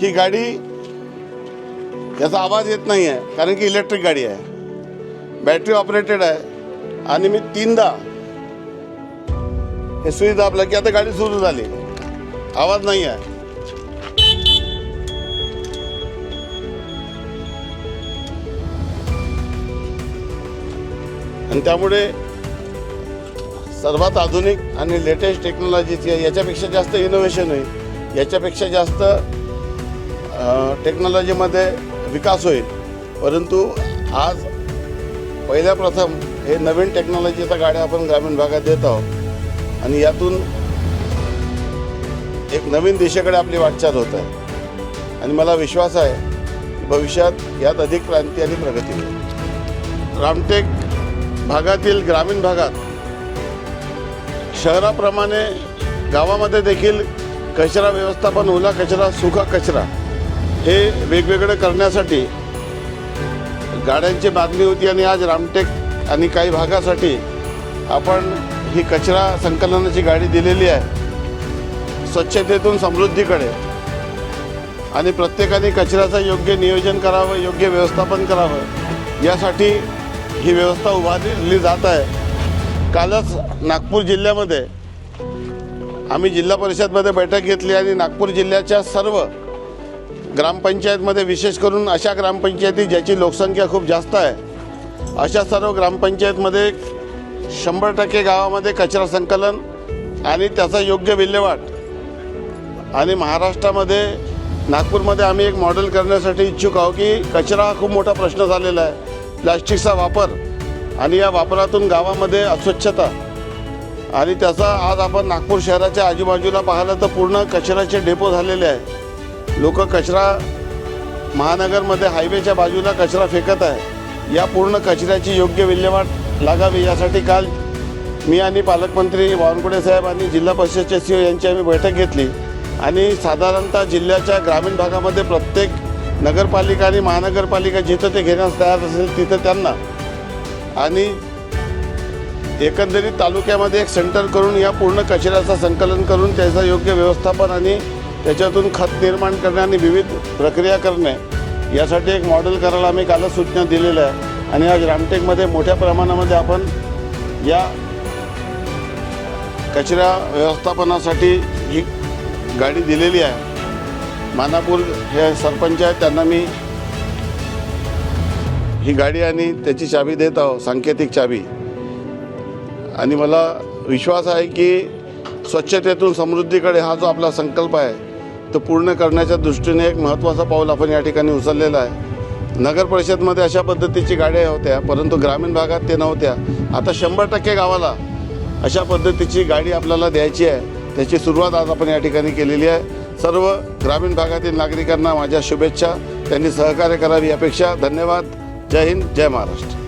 ही गाडी याचा आवाज येत नाही आहे कारण की इलेक्ट्रिक गाडी आहे. बॅटरी ऑपरेटेड आहे. आणि मी तीनदा हे स्विच दाबलं की आता गाडी सुरू झाली. आवाज नाही आहे आणि त्यामुळे सर्वात आधुनिक आणि लेटेस्ट टेक्नॉलॉजीची आहे याच्यापेक्षा जास्त इनोव्हेशन होईल याच्यापेक्षा जास्त टेक्नॉलॉजीमध्ये विकास होईल. परंतु आज पहिल्या प्रथम हे नवीन टेक्नॉलॉजीच्या गाड्या आपण ग्रामीण भागात देत आहोत. आणि यातून एक नवीन दिशेकडे आपली वाटचाल होत आहे. आणि मला विश्वास आहे की भविष्यात यात अधिक क्रांती आणि प्रगती होईल. रामटेक भागातील ग्रामीण भागात शहराप्रमाणे गावामध्ये देखील कचरा व्यवस्थापन ओला कचरा सुका कचरा. हे वेगवेगळं करण्यासाठी गाड्यांची मागणी होती आणि आज रामटेक आणि काही भागासाठी आपण ही कचरा संकलनाची गाडी दिलेली आहे. स्वच्छतेतून समृद्धीकडे. आणि प्रत्येकाने कचऱ्याचं योग्य नियोजन करावं योग्य व्यवस्थापन करावं यासाठी ही व्यवस्था उभारली जात आहे. कालच नागपूर जिल्ह्यामध्ये आम्ही जिल्हा परिषदमध्ये बैठक घेतली आणि नागपूर जिल्ह्याच्या सर्व ग्रामपंचायतमध्ये विशेष करून अशा ग्रामपंचायती ज्याची लोकसंख्या खूप जास्त आहे अशा सर्व ग्रामपंचायतमध्ये शंभर टक्के गावामध्ये कचरा संकलन आणि त्याचा योग्य विल्हेवाट. आणि महाराष्ट्रामध्ये नागपूरमध्ये आम्ही एक मॉडेल करण्यासाठी इच्छुक आहोत की कचरा हा खूप मोठा प्रश्न झालेला आहे. प्लॅस्टिकचा वापर आणि या वापरातून गावामध्ये अस्वच्छता आणि त्याचा आज आपण नागपूर शहराच्या आजूबाजूला पाहिलं तर पूर्ण कचऱ्याचे डेपो झालेले आहे लोक कचरा महानगरमध्ये हायवेच्या बाजूला कचरा फेकत आहे. या पूर्ण कचऱ्याची योग्य विल्हेवाट लागावी यासाठी काल मी आणि पालकमंत्री बावनकुळे साहेब आणि जिल्हा परिषदचे सी यांची आम्ही बैठक घेतली. आणि साधारणतः जिल्ह्याच्या ग्रामीण भागामध्ये प्रत्येक नगरपालिका आणि महानगरपालिका जिथं ते घेण्यास तयार असेल तिथं त्यांना आणि एकंदरीत तालुक्यामध्ये एक सेंटर करून या पूर्ण कचऱ्याचं संकलन करून त्याचं योग्य व्यवस्थापन आणि त्याच्यातून खत निर्माण करणे आणि विविध प्रक्रिया करणे यासाठी एक मॉडेल करायला आम्ही कालच सूचना दिलेल्या आहे. आणि आज रामटेकमध्ये मोठ्या प्रमाणामध्ये आपण या कचरा व्यवस्थापनासाठी ही गाडी दिलेली आहे. मानापूर हे सरपंच आहेत त्यांना मी ही गाडी आणि त्याची चाबी देत आहो सांकेतिक चाबी. आणि मला विश्वास आहे की स्वच्छतेतून समृद्धीकडे हा जो आपला संकल्प आहे तो पूर्ण करण्याच्या दृष्टीने एक महत्त्वाचा पाऊल आपण या ठिकाणी उचललेला आहे. नगर परिषदमध्ये अशा पद्धतीची गाड्या होत्या परंतु ग्रामीण भागात ते नव्हत्या. आता शंभर टक्के गावाला अशा पद्धतीची गाडी आपल्याला द्यायची आहे. त्याची सुरुवात आज आपण या ठिकाणी केलेली आहे. सर्व ग्रामीण भागातील नागरिकांना माझ्या शुभेच्छा. त्यांनी सहकार्य करावी अपेक्षा धन्यवाद. जय हिंद जय महाराष्ट्र.